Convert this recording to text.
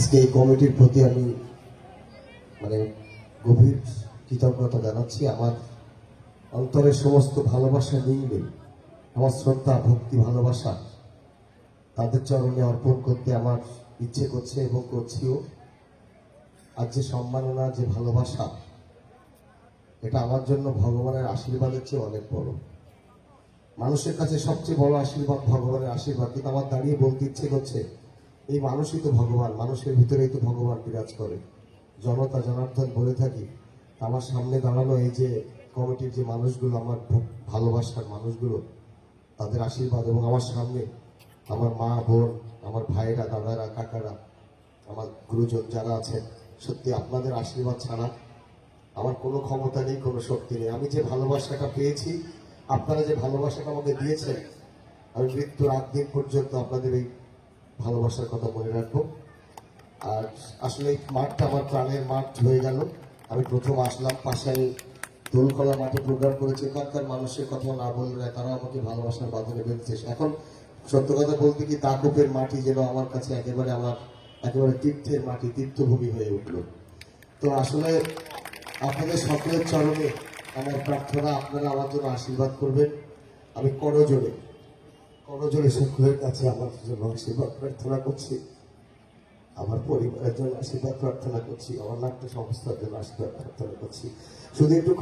আজকে এই কমিটির প্রতি আমি মানে গভীর কৃতজ্ঞতা জানাচ্ছি। আমার অন্তরের সমস্ত ভালোবাসা নিয়ে আমার শ্রদ্ধা, ভক্তি, ভালোবাসা তাদের চরণে অর্পণ করতে আমার ইচ্ছে করছে এবং করছিও। আর যে সম্মাননা, যে ভালোবাসা, এটা আমার জন্য ভগবানের আশীর্বাদের চেয়ে অনেক বড়। মানুষের কাছে সবচেয়ে বড় আশীর্বাদ ভগবানের আশীর্বাদ। কিন্তু আমার দাঁড়িয়ে বলতে ইচ্ছে করছে এই মানুষই তো ভগবান, মানুষের ভিতরেই তো ভগবান বিরাজ করে। জনতা, জনার্দন বলে থাকি আমার সামনে দাঁড়ানো এই যে কমিটির যে মানুষগুলো, আমার ভালোবাসার মানুষগুলো, তাদের আশীর্বাদ এবং আমার সামনে আমার মা, বোন, আমার ভাইরা দাদারা, কাকারা, আমার গুরুজন যারা আছেন, সত্যি আপনাদের আশীর্বাদ ছাড়া আমার কোনো ক্ষমতা নেই, কোনো শক্তি নেই। আমি যে ভালোবাসাটা পেয়েছি, আপনারা যে ভালোবাসাটা আমাকে দিয়েছেন, আমি মৃত্যুর আগ দিন পর্যন্ত আপনাদের এই ভালোবাসার কথা মনে রাখব। আর আসলে মাঠটা আমার প্রাণের মাঠ হয়ে গেল। আমি প্রথম আসলাম পাশে আমি দোলকলা মাঠে প্রোগ্রাম করেছি। এখানকার মানুষের কথা না বললে তারা আমাকে ভালোবাসার বাঁধনে বেঁধেছে। এখন সত্য কথা বলতে কি, দাকুপের মাটি যেন আমার কাছে একেবারে আমার একেবারে তীর্থের মাটি, তীর্থভূমি হয়ে উঠল। তো আসলে আপনাদের সকলের চরণে আমার প্রার্থনা, আপনারা আমার জন্য আশীর্বাদ করবেন। আমি করজোরে করজোরে সকলের কাছে আমার জন্য আশীর্বাদ, প্রার্থনা করছি। আমার পরিবারের জন্য আশীর্বাদ, প্রার্থনা করছি। আমার নাট্য সংস্থার জন্য আশীর্বাদ, প্রার্থনা করছি। শুধু একটু